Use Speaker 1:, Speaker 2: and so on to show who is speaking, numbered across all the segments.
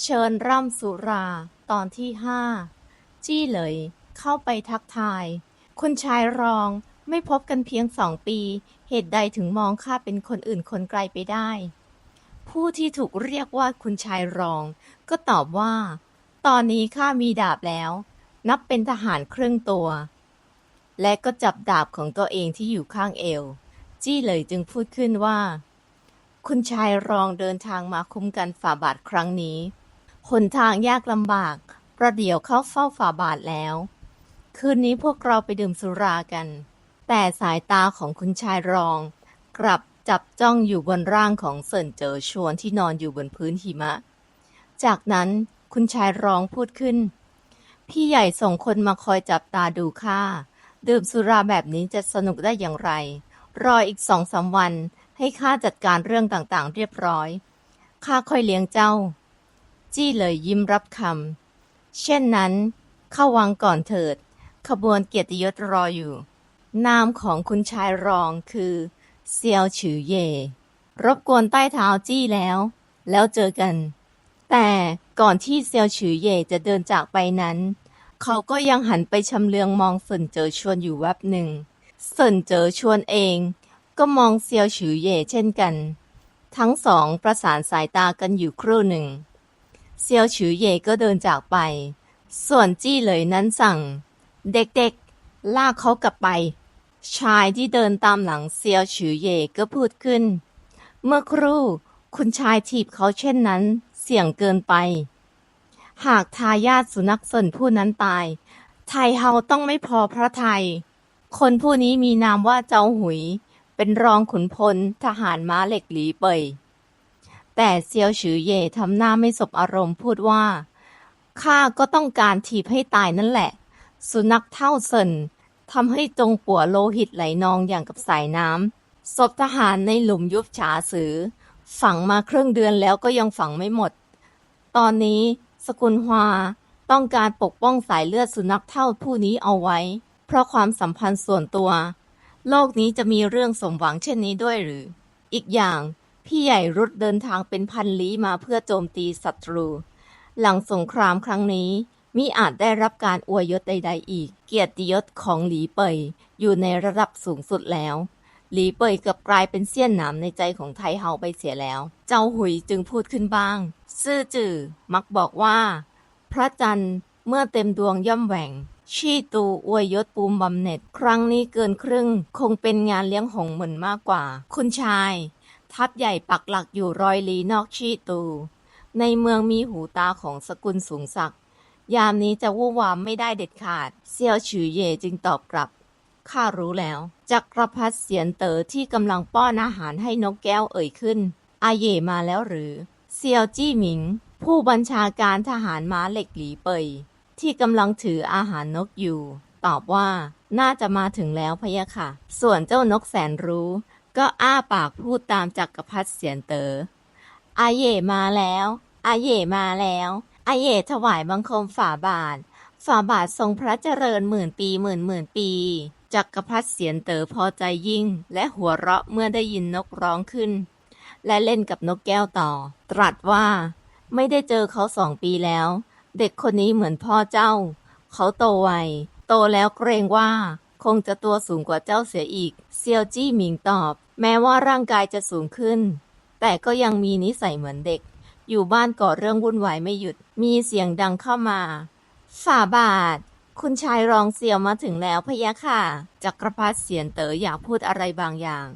Speaker 1: เชิญร่ำสุราตอนที่ห้าจี้เหลย เข้าไปทักทาย คุณชายรองไม่พบกันเพียงสองปี เหตุใดถึงมองข้าเป็นคนอื่นคนไกลไปได้ ผู้ที่ถูกเรียกว่าคุณชายรอง ก็ตอบว่า ตอนนี้ข้ามีดาบแล้ว นับเป็นทหารครึ่งตัว และก็จับดาบของตัวเองที่อยู่ข้างเอว จี้เลยจึงพูดขึ้นว่า คุณชายรองเดินทางมาคุ้มกันฝ่าบาทครั้งนี้ หนทางยากลำบาก ประเดี๋ยวเข้าเฝ้าฝ่าบาทแล้ว คืนนี้พวกเราไปดื่มสุรากัน แต่สายตาของคุณชายรอง กลับจับจ้องอยู่บนร่างของเซินเจอชวนที่นอนอยู่บนพื้นหิมะ จากนั้นคุณชายรองพูดขึ้น พี่ใหญ่ส่งคนมาคอยจับตาดูข้าดื่มสุราแบบนี้จะสนุกได้อย่างไร รออีกสองสามวันให้ข้าจัดการเรื่องต่างๆ เรียบร้อย ข้าค่อยเลี้ยงเจ้า จี้เลยยิ้มรับคำเช่นนั้น เข้าวังก่อนเถิด ขบวนเกียรติยศรออยู่ นามของคุณชายรองคือเซียวฉือเย่รบกวนใต้เท้าจี้แล้ว แล้วเจอกัน แต่ก่อนที่เซียวฉือเย่จะเดินจากไปนั้น เขาก็ยังหันไปชำเลืองมองเซินเจอชวนอยู่แวบหนึ่งเซินเจอชวนเอง ก็มองเซียวฉือเย่เช่นกัน ทั้งสองประสานสายตากันอยู่ครู่หนึ่ง เซียวฉือเย่ก็เดินจากไป ส่วนจี้เหลยนั้นสั่ง เด็กๆ ลากเขากลับไป ชายที่เดินตามหลังเซียวฉือเย่ก็พูดขึ้น เมื่อครู่คุณชายถีบเขาเช่นนั้น เสี่ยงเกินไป หากทายาทสุนัขสนผู้นั้นตาย ไทยเฮาต้องไม่พอพระไทย คนผู้นี้มีนามว่าเจ้าหุย เป็นรองขุนพลทหารม้าเหล็กหลีเป่ย แต่เซียวฉือเย่ทำหน้าไม่สบอารมณ์พูดว่า ข้าก็ต้องการถีบให้ตายนั่นแหละ สุนัขเท่าเซินทำให้จงปัวโลหิตไหลนองอย่างกับสายน้ำศพทหารในหลุมยุบฉาสือ ฝังมาครึ่งเดือนแล้วก็ยังฝังไม่หมด ตอนนี้สกุลฮวาต้องการปกป้องสายเลือดสุนัขเท่าผู้นี้เอาไว้ เพราะความสัมพันธ์ส่วนตัว โลกนี้จะมีเรื่องสมหวังเช่นนี้ด้วยหรือ อีกอย่าง พี่ใหญ่รุดเดินทางเป็นพันลี้มาเพื่อโจมตีศัตรู หลังสงครามครั้งนี้มิอาจได้รับการอวยยศใด ๆ อีก เกียรติยศของหลีเป่ยอยู่ในระดับสูงสุดแล้ว หลีเป่ยเกับกลายเป็นเสี้ยนหนามในใจของไทเฮาไปเสียแล้ว เจ้าหุยจึงพูดขึ้นบ้าง ซื่อจื่อมักบอกว่า พระจันทร์เมื่อเต็มดวงย่อมแหว่ง ชีตูอวยยศปูมบำเหน็จ ครั้งนี้เกินครึ่ง คงเป็นงานเลี้ยงหงเหมือนมากกว่า คุณชาย ทัพใหญ่ปักหลักอยู่รอยลีนอกชีตู ในเมืองมีหูตาของสกุลสูงศักดิ์ยามนี้จะวู่วามไม่ได้เด็ดขาด เซียวฉือเย่จึงตอบกลับ ข้ารู้แล้ว จักรพรรดิเสียนเต๋อที่กำลังป้อนอาหารให้นกแก้วเอ่ยขึ้น อาเย่มาแล้วหรือ เซียวจี้หมิง ผู้บัญชาการทหารม้าเหล็กหลีเปย ที่กำลังถืออาหารนกอยู่ ตอบว่า น่าจะมาถึงแล้วพะยะค่ะ ส่วนเจ้านกแสนรู้ ก็อ้าปากพูดตามจักรพรรดิเสียนเต๋ออาเย่มาแล้ว อาเย่มาแล้วอาเย่ถวายบังคมฝ่าบาท ฝ่าบาททรงพระเจริญหมื่นปีหมื่นหมื่นปีจักรพรรดิเสียนเต๋อพอใจยิ่ง และหัวเราะเมื่อได้ยินนกร้องขึ้น และเล่นกับนกแก้วต่อ ตรัสว่า ไม่ได้เจอเขาสองปีแล้ว เด็กคนนี้เหมือนพ่อเจ้า เขาโตไวโตแล้วเกรงว่า คงจะตัวสูงกว่าเจ้าเสียอีก เซียวจี้หมิงตอบ แม้ว่าร่างกายจะสูงขึ้น แต่ก็ยังมีนิสัยเหมือนเด็ก อยู่บ้านก่อเรื่องวุ่นวายไม่หยุด มีเสียงดังเข้ามา ฝ่าบาท คุณชายรองเซียวมาถึงแล้วพะยะค่ะ จักรพรรดิเสียนเต๋ออยากพูดอะไรบางอย่าง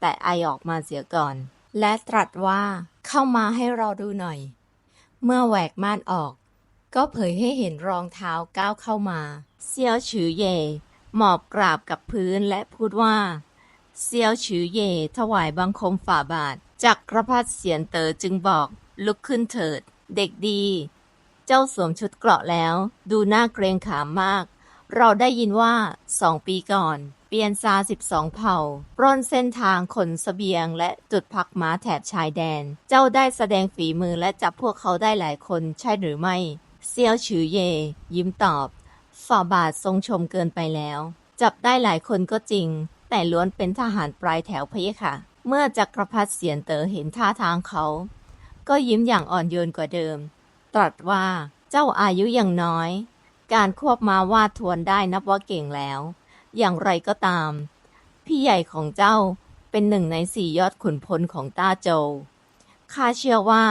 Speaker 1: แต่ไอออกมาเสียก่อน และตรัสว่าเข้ามาให้เราดูหน่อย เมื่อแหวกม่านออก ก็เผยให้เห็นรองเท้าก้าวเข้ามา เซียวฉือเย่ หมอบกราบกับพื้นและพูดว่า เซียวฉือเย่ถวายบังคมฝ่าบาทจักรพรรดิเสียนเต๋อจึงบอก ลุกขึ้นเถิด เด็กดี เจ้าสวมชุดเกราะแล้ว ดูน่าเกรงขามมาก เราได้ยินว่าสองปีก่อน เปียนซาสิบสองเผ่าปล้นเส้นทางขนสเสบียงและจุดพักม้าแถบชายแดน เจ้าได้แสดงฝีมือและจับพวกเขาได้หลายคนใช่หรือไม่ เซียวฉือเย่ยิ้มตอบ ฝ่าบาททรงชมเกินไปแล้ว จับได้หลายคนก็จริง แต่ล้วนเป็นทหารปลายแถวพะยะค่ะ เมื่อจักรพรรดิเสียนเต๋อเห็นท่าทางเขา ก็ยิ้มอย่างอ่อนโยนกว่าเดิม ตรัสว่าเจ้าอายุยังน้อย การควบมาวาดทวนได้นับว่าเก่งแล้ว อย่างไรก็ตาม พี่ใหญ่ของเจ้าเป็นหนึ่งในสี่ยอดขุนพลของต้าโจวข้าเชื่อว่า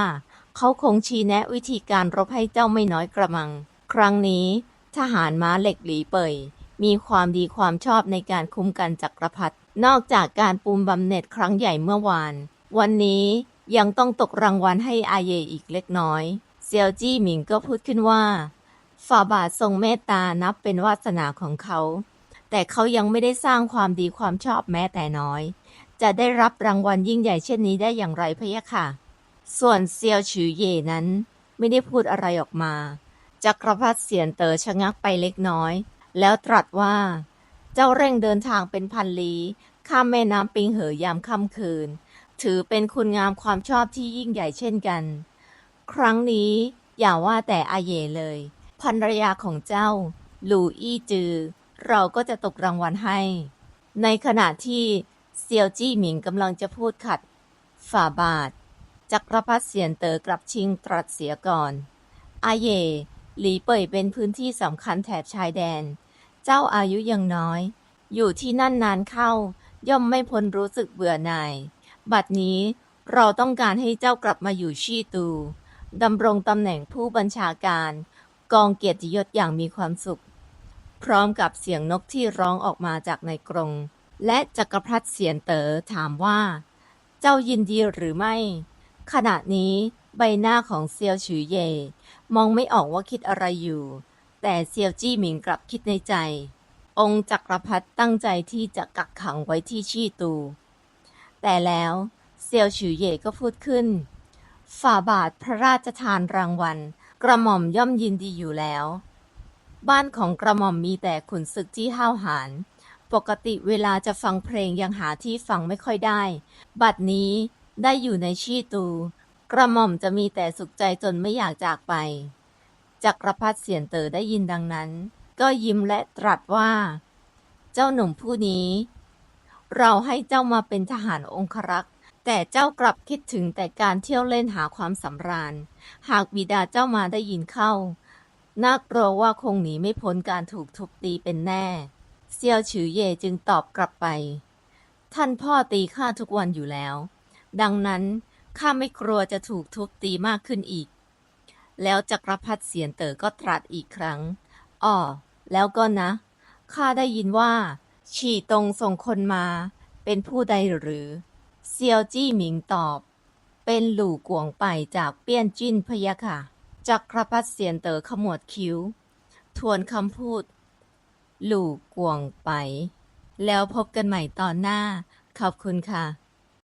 Speaker 1: เขาคงชี้แนะวิธีการรบให้เจ้าไม่น้อยกระมัง ครั้งนี้ ทหารม้าเหล็กหลีเป่ยมีความดีความชอบในการคุ้มกันจักรพรรดินอกจากการปูมบำเหน็จครั้งใหญ่เมื่อวาน วันนี้ยังต้องตกรางวัลให้อาเยอีกเล็กน้อย เซียวจี้หมิงก็พูดขึ้นว่าฝ่าบาททรงเมตตานับเป็นวาสนาของเขา แต่เขายังไม่ได้สร้างความดีความชอบแม้แต่น้อย จะได้รับรางวัลยิ่งใหญ่เช่นนี้ได้อย่างไรพะยะค่ะ ส่วนเซียวฉือเย่นั้น ไม่ได้พูดอะไรออกมา จักรพรรดิเสียนเต๋อชะงักไปเล็กน้อย แล้วตรัสว่า เจ้าเร่งเดินทางเป็นพันลี้ข้ามแม่น้ำปิงเหอยามค่ำคืน ถือเป็นคุณงามความชอบที่ยิ่งใหญ่เช่นกัน ครั้งนี้อย่าว่าแต่อาเยเลยภรรยาของเจ้าหลู่อี้จือ เราก็จะตกรางวัลให้ ในขณะที่เซียวจี้หมิงกำลังจะพูดขัด ฝ่าบาท จักรพรรดิเสียนเต๋อกลับชิงตรัสเสียก่อน อาเย หลีเป่ยเป็นพื้นที่สำคัญแถบชายแดน เจ้าอายุยังน้อย อยู่ที่นั่นนานเข้า ย่อมไม่พ้นรู้สึกเบื่อหน่าย บัดนี้เราต้องการให้เจ้ากลับมาอยู่ชีตูดำรงตำแหน่งผู้บัญชาการ กองเกียรติยศอย่างมีความสุข พร้อมกับเสียงนกที่ร้องออกมาจากในกรง และจักรพรรดิเสียนเต๋อถามว่า เจ้ายินดีหรือไม่ ขณะนี้ ใบหน้าของเซียวฉือเย่มองไม่ออกว่าคิดอะไรอยู่ แต่เซียวจี้หมิงกลับคิดในใจ องค์จักรพรรดิตั้งใจที่จะกักขังไว้ที่ชี่ตู แต่แล้วเซียวฉือเย่ก็พูดขึ้น ฝ่าบาทพระราชทานรางวัล กระหม่อมย่อมยินดีอยู่แล้ว บ้านของกระหม่อมมีแต่ขุนศึกที่ห้าวหาญปกติเวลาจะฟังเพลงยังหาที่ฟังไม่ค่อยได้ บัดนี้ได้อยู่ในชี่ตู กระหม่อมจะมีแต่สุขใจจนไม่อยากจากไป จักรพรรดิเสียนเต๋อได้ยินดังนั้น ก็ยิ้มและตรัสว่า เจ้าหนุ่มผู้นี้ เราให้เจ้ามาเป็นทหารองครักษ์ แต่เจ้ากลับคิดถึงแต่การเที่ยวเล่นหาความสำราญ หากบิดาเจ้ามาได้ยินเข้า น่ากลัวว่าคงหนีไม่พ้นการถูกทุบตีเป็นแน่ เซียวฉือเย่จึงตอบกลับไป ท่านพ่อตีข้าทุกวันอยู่แล้ว ดังนั้น ข้าไม่กลัวจะถูกทุบตีมากขึ้นอีก แล้วจักรพรรดิเสียนเต๋อก็ตรัสอีกครั้ง อ้อ แล้วก็นะ ข้าได้ยินว่า ฉี่ตงส่งคนมา เป็นผู้ใดหรือ เซียวจี้หมิงตอบ เป็นหลู่กวงไปจากเปี้ยนจิ้นพยะค่ะ จักรพรรดิเสียนเต๋อขมวดคิ้ว ทวนคำพูด หลู่กวงไป แล้วพบกันใหม่ตอนหน้า ขอบคุณค่ะ